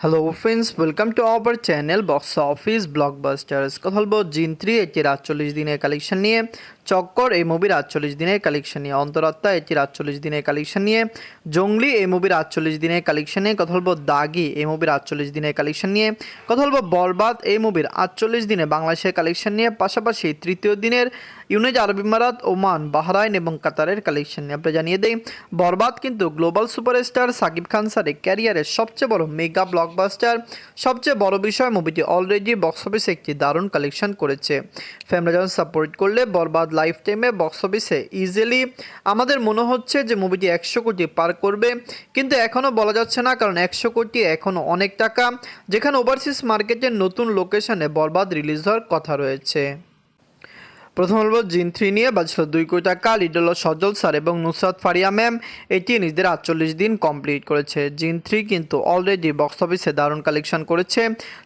Hello friends welcome to our channel box office blockbusters কথা বলব জিন থ্রি এটির আটচল্লিশ দিনের কালেকশন নিয়ে। চক্কর, এই মুভির আটচল্লিশ দিনের কালেকশন নিয়ে। অন্তরাত্মা এটির আটচল্লিশ দিনের কালেকশন নিয়ে। জঙ্গলি, এই মুভির আটচল্লিশ দিনের কালেকশন নিয়ে। কথা বলব দাগি, এই মুভির আটচল্লিশ দিনের কালেকশন নিয়ে। কথা বলব বরবাদ, এই মুভির আটচল্লিশ দিনে বাংলাদেশের কালেকশন নিয়ে। পাশাপাশি তৃতীয় দিনের ইউনাইট আরব ইমারাত, ওমান, বাহরাইন এবং কাতারের কালেকশন নিয়ে আমরা জানিয়ে দেই। বরবাদ কিন্তু গ্লোবাল সুপারস্টার সাকিব খান স্যারের ক্যারিয়ারের সবচেয়ে বড় মেগা ব্লকবাস্টার সবচেয়ে বড় বিষয় মুভিটি অলরেডি বক্স অফিসে একটি দারুণ কালেকশন করেছে। ফ্যামিলি যখন সাপোর্ট করলে বরবাদ লাইফ টাইমে বক্স অফিসে ইজিলি আমাদের মনে হচ্ছে যে মুভিটি একশো কোটি পার করবে, কিন্তু এখনও বলা যাচ্ছে না কারণ একশো কোটি এখনও অনেক টাকা, যেখানে ওভারসিজ মার্কেটের নতুন লোকেশনে বরবাদ রিলিজ হওয়ার কথা রয়েছে। প্রথম বলব জিন থ্রি নিয়ে বাজছিল দুই কোটি টাকা লিডল সজল স্যার এবং নুসরাত ফারিয়া ম্যাম। এটি নিজেদের আটচল্লিশ দিন কমপ্লিট করেছে। জিন থ্রি কিন্তু অলরেডি বক্স অফিসে দারুণ কালেকশন করেছে।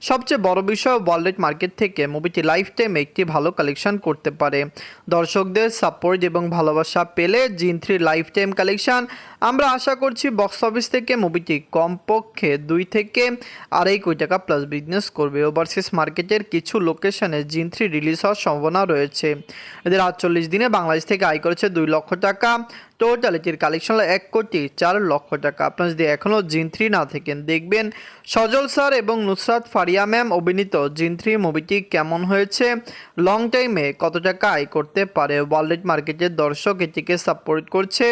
সবচেয়ে বড় বিষয় ওয়ার্ল্ড মার্কেট থেকে মুভিটি লাইফ টাইম একটি ভালো কালেকশন করতে পারে। দর্শকদের সাপোর্ট এবং ভালোবাসা পেলে জিন থ্রি লাইফ টাইম কালেকশন আমরা আশা করছি বক্স অফিস থেকে মুভিটি কমপক্ষে দুই থেকে আড়াই কোটি টাকা প্লাস বিজনেস করবে। ওভারসিজ মার্কেটের কিছু লোকেশনে জিন থ্রি রিলিজ হওয়ার সম্ভাবনা রয়েছে। এদের আটচল্লিশ দিনে বাংলাদেশ থেকে আয় করেছে দুই লক্ষ টাকা। টোটাল এটির কালেকশন হলো এক কোটি চার লক্ষ টাকা। আপনার যদি এখনও জিন থ্রি না থাকেন, দেখবেন সজল স্যার এবং নুসরাত ফারিয়া ম্যাম অভিনীত জিন থ্রি মুভিটি কেমন হয়েছে লং টাইমে কত টাকা আয় করতে পারে ওয়ার্ল্ড মার্কেটের দর্শক এটিকে সাপোর্ট করছে।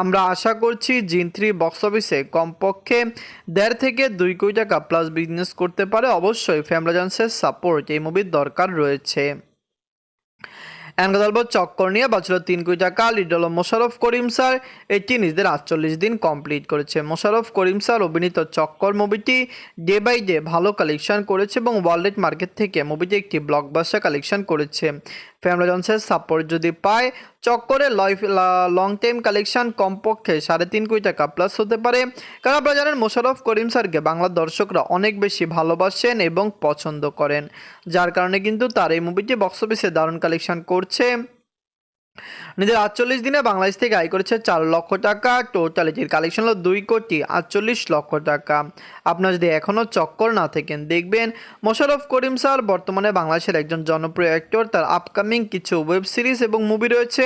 আমরা আশা করছি জিন থ্রি বক্স অফিসে কমপক্ষে দেড় থেকে দুই কোটি টাকা প্লাস বিজনেস করতে পারে। অবশ্যই ফ্যামলাজান্সের সাপোর্ট এই মুভির দরকার রয়েছে। বলব চক্কর নিয়ে বাঁচল তিন কোটি টাকা লিডল মোশারফ করিম স্যার। এটি নিজেদের আটচল্লিশ দিন কমপ্লিট করেছে। মোশারফ করিম স্যার অভিনীত চক্কর মুভিটি ডে বাই ডে ভালো কালেকশন করেছে এবং ওয়ার্ল্ড মার্কেট থেকে মুভিটি একটি ব্লকবাস্টার কালেকশন করেছে। ফ্যামিলি জনসের সাপোর্ট যদি পায়, চক্করে লং টাইম কালেকশন কমপক্ষে সাড়ে তিন কোটি টাকা প্লাস হতে পারে। কারণ আপনারা জানেন মোশারফ করিম স্যারকে বাংলার দর্শকরা অনেক বেশি ভালোবাসেন এবং পছন্দ করেন, যার কারণে কিন্তু তার এই মুভিটি বক্স অফিসে দারুণ কালেকশন করছে। নিজের আটচল্লিশ দিনে বাংলাদেশ থেকে আয় করেছে চার লক্ষ টাকা। টোটাল এটির কালেকশন হলো দুই কোটি আটচল্লিশ লক্ষ টাকা। আপনার যদি এখনও চক্কর না থাকেন, দেখবেন মোশারফ করিম স্যার বর্তমানে বাংলাদেশের একজন জনপ্রিয় অ্যাক্টর তার আপকামিং কিছু ওয়েব সিরিজ এবং মুভি রয়েছে।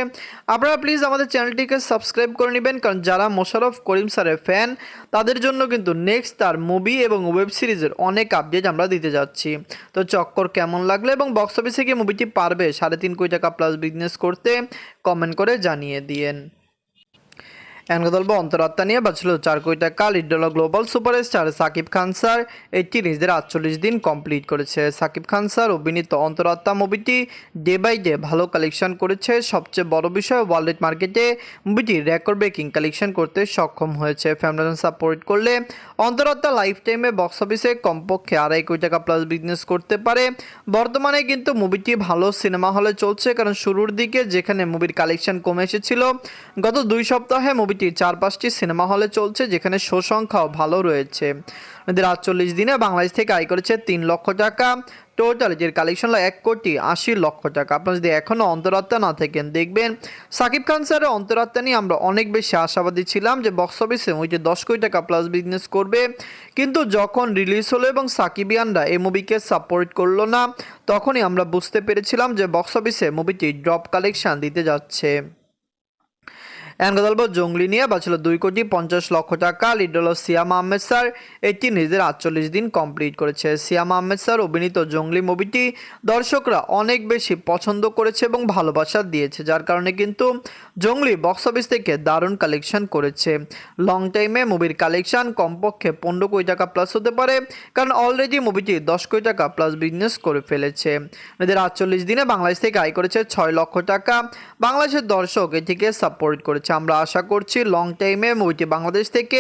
আপনারা প্লিজ আমাদের চ্যানেলটিকে সাবস্ক্রাইব করে নেবেন, কারণ যারা মোশারফ করিম স্যারের ফ্যান তাদের জন্য কিন্তু নেক্সট তার মুভি এবং ওয়েব সিরিজের অনেক আপডেট আমরা দিতে যাচ্ছি। তো চক্কর কেমন লাগল এবং বক্স অফিসে গিয়ে মুভিটি পারবে? সাড়ে তিন কোটি টাকা প্লাস বিজনেস করতে। কমেন্ট করে জানিয়ে দিয়েন। এখন কথা অন্তরাত্মা নিয়ে বাঁচল চার কোটি টাকা। Little global superstar Shakib Khan sir এটি নিজেদের আটচল্লিশ দিন কমপ্লিট করেছে। সাকিব খান স্যার অভিনীত অন্তরাত্মা মুভিটি ডে বাই ডে ভালো কালেকশন করেছে। সবচেয়ে বড় বিষয়, ওয়ার্ল্ড মার্কেটে মুভিটি রেকর্ড ব্রেকিং কালেকশন করতে সক্ষম হয়েছে। ফ্যামিলি সাপোর্ট করলে অন্তরাত্মা লাইফ টাইমে বক্স অফিসে কমপক্ষে আড়াই কোটি টাকা প্লাস বিজনেস করতে পারে। বর্তমানে কিন্তু মুভিটি ভালো সিনেমা হলে চলছে, কারণ শুরুর দিকে যেখানে মুভির কালেকশন কমে এসেছিল, গত দুই সপ্তাহে মুভিটি চার পাঁচটি সিনেমা হলে চলছে, যেখানে শো সংখ্যাও ভালো রয়েছে। এদের আটচল্লিশ দিনে বাংলাদেশ থেকে আয় করেছে তিন লক্ষ টাকা। টোটাল এর কালেকশন হলো এক কোটি আশি লক্ষ টাকা। আপনার যদি এখনও অন্তরাত্মা না থাকেন, দেখবেন সাকিব খান স্যারের অন্তরাত্মা নিয়ে আমরা অনেক বেশি আশাবাদী ছিলাম যে বক্স অফিসে ওইটি দশ কোটি টাকা প্লাস বিজনেস করবে। কিন্তু যখন রিলিজ হলো এবং সাকিবিয়ানরা এই মুভিকে সাপোর্ট করল না, তখনই আমরা বুঝতে পেরেছিলাম যে বক্স অফিসে মুভিটি ড্রপ কালেকশন দিতে যাচ্ছে। এখন কথা বলব জঙ্গলি নিয়ে বাঁচল দুই কোটি পঞ্চাশ লক্ষ টাকা। লিড হল সিয়াম আহমেদ স্যার এটি নিজের আটচল্লিশ দিন কমপ্লিট করেছে। সিয়াম আহমেদ স্যার অভিনীত জঙ্গলি মুভিটি দর্শকরা অনেক বেশি পছন্দ করেছে এবং ভালোবাসা দিয়েছে, যার কারণে কিন্তু জঙ্গলি বক্স অফিস থেকে দারুণ কালেকশন করেছে। লং টাইমে মুভির কালেকশন কমপক্ষে পনেরো কোটি টাকা প্লাস হতে পারে, কারণ অলরেডি মুভিটি দশ কোটি টাকা প্লাস বিজনেস করে ফেলেছে। এদের আটচল্লিশ দিনে বাংলাদেশ থেকে আয় করেছে ছয় লক্ষ টাকা। বাংলাদেশের দর্শক এটিকে সাপোর্ট করেছে। আমরা আশা করছি লং টাইমে মুভিটি বাংলাদেশ থেকে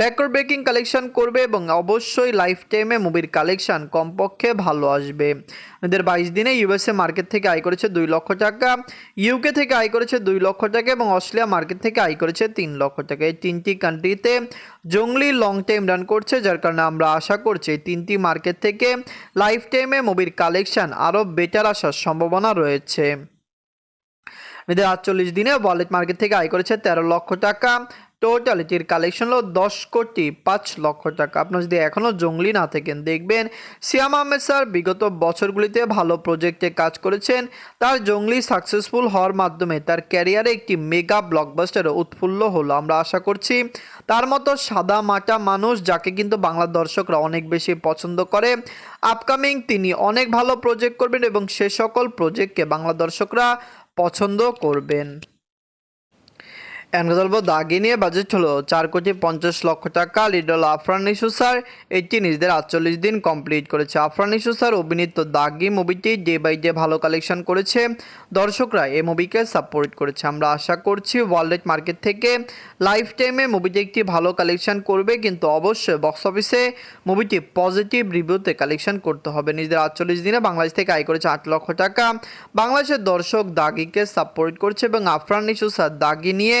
রেকর্ড ব্রেকিং কালেকশন করবে এবং অবশ্যই লাইফ টাইমে মুভির কালেকশন কমপক্ষে ভালো আসবে। এদের বাইশ দিনে ইউএসএ মার্কেট থেকে আয় করেছে দুই লক্ষ টাকা ইউকে থেকে আয় করেছে দুই লক্ষ টাকা এবং অস্ট্রেলিয়া মার্কেট থেকে আয় করেছে তিন লক্ষ টাকা। এই তিনটি কান্ট্রিতে জঙ্গলি লং টাইম রান করছে, যার কারণে আমরা আশা করছি তিনটি মার্কেট থেকে লাইফ টাইমে মুভির কালেকশন আরও বেটার আসার সম্ভাবনা রয়েছে। এদের আটচল্লিশ দিনে ওয়ালেট মার্কেট থেকে আয় করেছে তেরো লক্ষ টাকা। টোটাল এটির কালেকশন হলো দশ কোটি পাঁচ লক্ষ টাকা। আপনার যদি এখনও জঙ্গলি না থাকেন, দেখবেন সিয়াম আহমেদ স্যার বিগত বছরগুলিতে ভালো প্রজেক্টে কাজ করেছেন। তার জঙ্গলি সাকসেসফুল হওয়ার মাধ্যমে তার ক্যারিয়ারে একটি মেগা ব্লকবাস্টার উৎফুল্ল হলো, আমরা আশা করছি। তার মতো সাদা মাটা মানুষ যাকে কিন্তু বাংলা দর্শকরা অনেক বেশি পছন্দ করে। আপকামিং তিনি অনেক ভালো প্রজেক্ট করবেন এবং সে সকল প্রজেক্টকে বাংলা দর্শকরা পছন্দ করবেন। এনগল্প দাগি নিয়ে বাজেট হলো। চার কোটি পঞ্চাশ লক্ষ টাকা লিডল আফরান ইস্যু স্যার, এটি নিজেদের আটচল্লিশ দিন কমপ্লিট করেছে। আফরান ইস্যু স্যার অভিনীত দাগি মুভিটি ডে বাই ডে ভালো কালেকশন করেছে। দর্শকরা এই মুভিকে সাপোর্ট করেছে। আমরা আশা করছি ওয়ার্ল্ড মার্কেট থেকে লাইফ টাইমে মুভিটি একটি ভালো কালেকশন করবে, কিন্তু অবশ্যই বক্স অফিসে মুভিটি পজিটিভ রিভিউতে কালেকশন করতে হবে। নিজেদের আটচল্লিশ দিনে বাংলাদেশ থেকে আয় করেছে আট লক্ষ টাকা। বাংলাদেশের দর্শক দাগিকে সাপোর্ট করছে এবং আফরান ইস্যু স্যার দাগি নিয়ে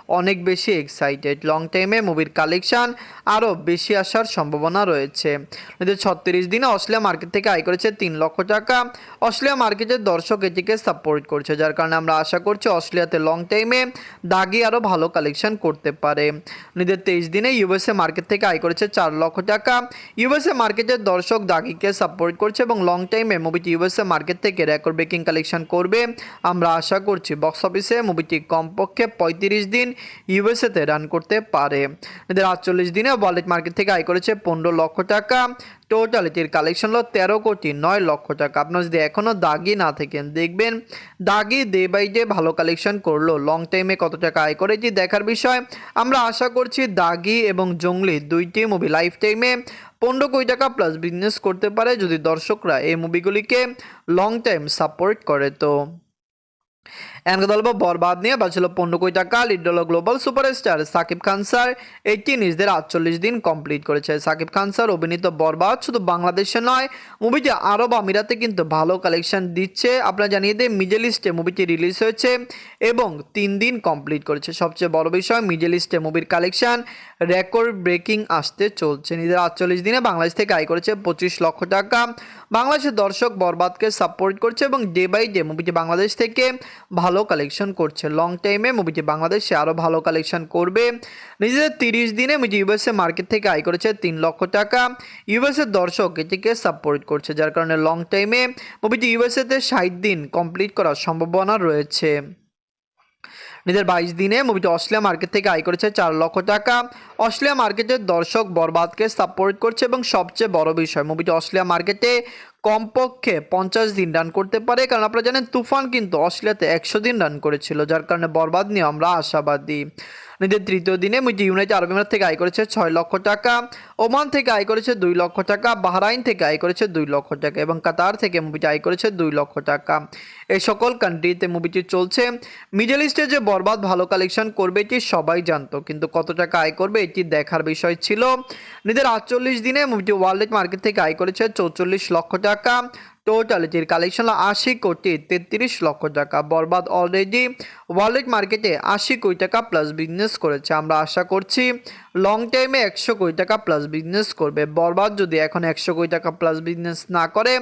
অনেক বেশি এক্সাইটেড লং টাইমে মুভির কালেকশান আরও বেশি আসার সম্ভাবনা রয়েছে। এদের ছত্রিশ দিনে অস্ট্রেলিয়া মার্কেট থেকে আয় করেছে তিন লক্ষ টাকা। অস্ট্রেলিয়া মার্কেটের দর্শক এটিকে সাপোর্ট করছে, যার কারণে আমরা আশা করছি অস্ট্রেলিয়াতে লং টাইমে দাগি আরও ভালো কালেকশন করতে পারে। নিজের তেইশ দিনে ইউএসএ মার্কেট থেকে আয় করেছে চার লক্ষ টাকা। ইউএসএ মার্কেটের দর্শক দাগিকে সাপোর্ট করছে এবং লং টাইমে মুভিটি ইউএসএ মার্কেট থেকে রেকর্ড ব্রেকিং কালেকশন করবে। আমরা আশা করছি বক্স অফিসে মুভিটি কমপক্ষে পঁয়ত্রিশ দিন ইউএসএতে রান করতে পারে। এদের আটচল্লিশ দিনে ওয়ালেট মার্কেট থেকে আয় করেছে পনেরো লক্ষ টাকা। টোটাল এটির কালেকশন হলো তেরো কোটি নয় লক্ষ টাকা। আপনার যদি এখনও দাগি না থাকেন, দেখবেন দাগি ডে বাই ডে ভালো কালেকশন করল। লং টাইমে কত টাকা আয় করেছি দেখার বিষয়। আমরা আশা করছি দাগি এবং জঙ্গলি দুইটি মুভি লাইফ টাইমে পনেরো কোটি টাকা প্লাস বিজনেস করতে পারে যদি দর্শকরা এই মুভিগুলিকে লং টাইম সাপোর্ট করে তো। এনগদল্প বরবাদ নিয়ে বাঁচল পনেরো কোটি টাকা লিড হলো global superstar Shakib Khan sir এটি নিজেদের আটচল্লিশ দিন কমপ্লিট করেছে। সাকিব খান স্যার অভিনীত বরবাদ শুধু বাংলাদেশে নয়, মুভিটি আরব আমিরাতে কিন্তু ভালো কালেকশন দিচ্ছে। আপনারা জানিয়ে দিই মিডল ইস্টে মুভিটি রিলিজ হয়েছে এবং তিন দিন কমপ্লিট করেছে। সবচেয়ে বড় বিষয় মিডল ইস্টে মুভির কালেকশন রেকর্ড ব্রেকিং আসতে চলছে। নিজের আটচল্লিশ দিনে বাংলাদেশ থেকে আয় করেছে পঁচিশ লক্ষ টাকা। বাংলাদেশের দর্শক বরবাদকে সাপোর্ট করছে এবং ডে বাই ডে মুভিটি বাংলাদেশ থেকে ভালো কালেকশন করছে। লং টাইমে মুভিটি বাংলাদেশে আরও ভালো কালেকশন করবে। নিজেদের তিরিশ দিনে মুভিটি ইউএসএ মার্কেট থেকে আয় করেছে তিন লক্ষ টাকা। ইউএসএর দর্শক এটিকে সাপোর্ট করছে, যার কারণে লং টাইমে মুভিটি ইউএসএতে ষাট দিন কমপ্লিট করার সম্ভাবনা রয়েছে। নিজের বাইশ দিনে মুভিটি অস্ট্রেলিয়া মার্কেট থেকে আয় করেছে চার লক্ষ টাকা। অস্ট্রেলিয়া মার্কেটের দর্শক বরবাদকে সাপোর্ট করছে এবং সবচেয়ে বড় বিষয় মুভিটি অস্ট্রেলিয়া মার্কেটে কমপক্ষে পঞ্চাশ দিন রান করতে পারে। কারণ আপনারা জানেন, তুফান কিন্তু অস্ট্রেলিয়াতে একশো দিন রান করেছিল, যার কারণে বরবাদ নিয়ে আমরা আশাবাদী। নিজের তৃতীয় দিনে ইউনাইটেড আরব এমিরাত থেকে আয় করেছে ছয় লক্ষ টাকা, ওমান থেকে আয় করেছে দুই লক্ষ টাকা, বাহরাইন থেকে আয় করেছে দুই লক্ষ টাকা এবং কাতার থেকে মুভিটি আয় করেছে দুই লক্ষ টাকা। এই সকল কান্ট্রিতে মুভিটি চলছে। মিডল ইস্টে যে বরবাদ, ভালো কালেকশন করবে এটি সবাই জানতো, কিন্তু কত টাকা আয় করবে এটি দেখার বিষয় ছিল। নিজের আটচল্লিশ দিনে মুভিটি ওয়ার্ল্ড মার্কেট থেকে আয় করেছে চৌচল্লিশ লক্ষ টাকা টোটাল এটির কালেকশন আশি কোটি তেত্রিশ লক্ষ টাকা, বরবাদ অলরেডি ওয়ার্ল্ড মার্কেটে আশি কোটি টাকা প্লাস বিজনেস করেছে। আমরা আশা করছি লং টাইমে একশো কোটি টাকা প্লাস বিজনেস করবে। বরবাদ যদি এখন একশো কোটি টাকা প্লাস বিজনেস না করে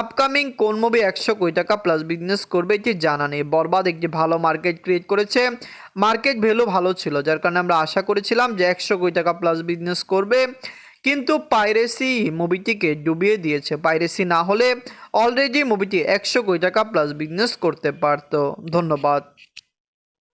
আপকামিং কোন মুভি একশো কোটি টাকা প্লাস বিজনেস করবে এটি জানা নেই। বরবাদ একটি ভালো মার্কেট ক্রিয়েট করেছে। মার্কেট ভ্যালু ভালো ছিল, যার কারণে আমরা আশা করেছিলাম যে একশো কোটি টাকা প্লাস বিজনেস করবে। কিন্তু পাইরেসি মুভিটিকে ডুবিয়ে দিয়েছে। পাইরেসি না হলে অলরেডি মুভিটি একশো কোটি টাকা প্লাস বিজনেস করতে পারত। ধন্যবাদ।